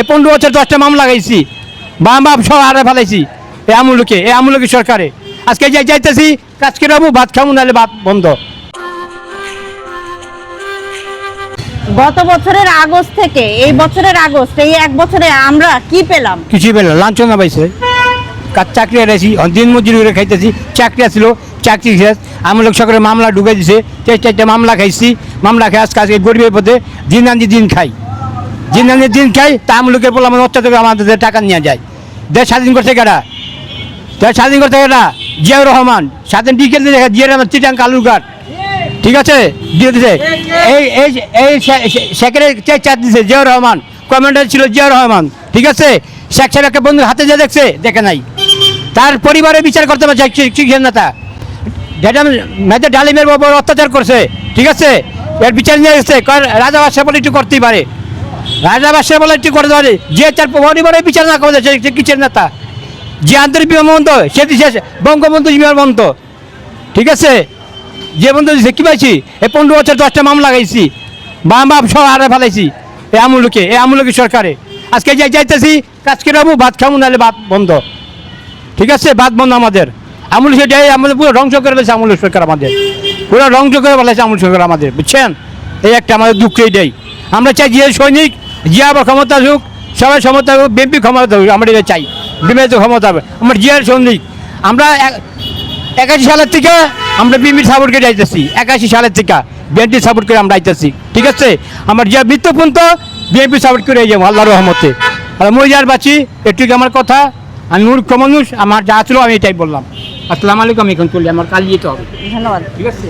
এই পনেরো বছর দশটা মামলা লাগাইছি। বাম বাপ সব আরে ফেলাইছি। এ আমুলকে এ আমুলকে সরকারে। আজকে যাই যাইতেছি কাজ করে যাব ভাত খাব নাহলে ভাত বন্ধ। গত বছরের আগস্ট থেকে এই বছরের আগস্ট এই এক বছরে আমরা কি পেলাম? কিছুই পেলাম লাঞ্ছনা পাইছে। কাজ চাকরি হারাইছি দিন মজুরি করে খাইতেছি চাকরি আসছিল চাকরি শেষ। আমলোক সরকারের মামলা ঢুকে দিছে চার চারটা মামলা খাইছি। মামলা খাই আজকে আজকে গরিবের পথে দিন আনি দিন খাই। দিন দিন খাই, তা আমলোকের বলে আমার অত্যাচার আমাদের টাকা নিয়ে যায়। দেশ স্বাধীন করছে কেটা দেশ স্বাধীন করছে কেটা জিয়াউর রহমান, স্বাধীন ডিকেল দেখা জিয়া রহমান চিটাং কালুরঘাট। ঠিক আছে? দিয়ে দিছে। এই এই এই সেক্রেটারি চার দিছে জিয়াউর রহমান। কমান্ডার ছিল জিয়াউর রহমান। ঠিক আছে? শেখ সাহেবকে বন্ধু হাতে যে দেখছে, দেখে নাই। তার পরিবারের বিচার করতে পারছে শিক্ষক নেতা। যেটা মেয়েদের ডালিমের ওপর অত্যাচার করছে। ঠিক আছে? এর বিচার নিয়ে কারণ রাজা বাদশাহ একটু করতেই পারে। রাজা বাদশাহ বলে একটু করতে পারে যে তার পরিবারের বিচার না করে সে কিসের নেতা? যে আন্তরিক বিমানবন্ধ সে দিছে বঙ্গবন্ধু বিমানবন্ধ ঠিক আছে? যে বন্ধু কি পাইছি? এই পনেরো বছর দশটা মামলা লাগাইছি, বাম বাপ সব আরে ফেলাইছি, এ আমুলকে এ আমুলকে সরকারে। আজকে যাই যাইতেছি কাজ করে যাব ভাত খাব, নাহলে ভাত বন্ধ। ঠিক আছে? ভাত বন্ধ আমাদের। আমুল সেটাই আমাদের পুরো ধ্বংস করে ফেলেছে আমুল সরকার আমাদের। পুরো ধ্বংস করে ফেলেছে আমুল সরকার আমাদের, বুঝছেন? এই একটা আমাদের দুঃখ এইটাই আমরা চাই যে সৈনিক জিয়া বা ক্ষমতা আসুক সবাই ক্ষমতা হোক বিএনপি ক্ষমতা হোক আমরা এটা চাই বিএনপি ক্ষমতা হবে। আমার জিয়ার সৈনিক। আমরা একাশি সালের থেকে আমরা বিএনপির সাপোর্ট করে যাইতেছি একাশি সালের থেকে বিএনপি সাপোর্ট করে আমরা আইতেছি ঠিক আছে? আমার জিয়া মৃত্যু পর্যন্ত বিএনপি সাপোর্ট করে যাব আল্লাহ রহমতে। আর মই যার বাঁচি এটুকু আমার কথা আমি মূর্খ মানুষ আমার যা ছিল আমি এটাই বললাম। আসসালামু আলাইকুম এখন চলি আমার কাল যেতে হবে। ধন্যবাদ। ঠিক আছে?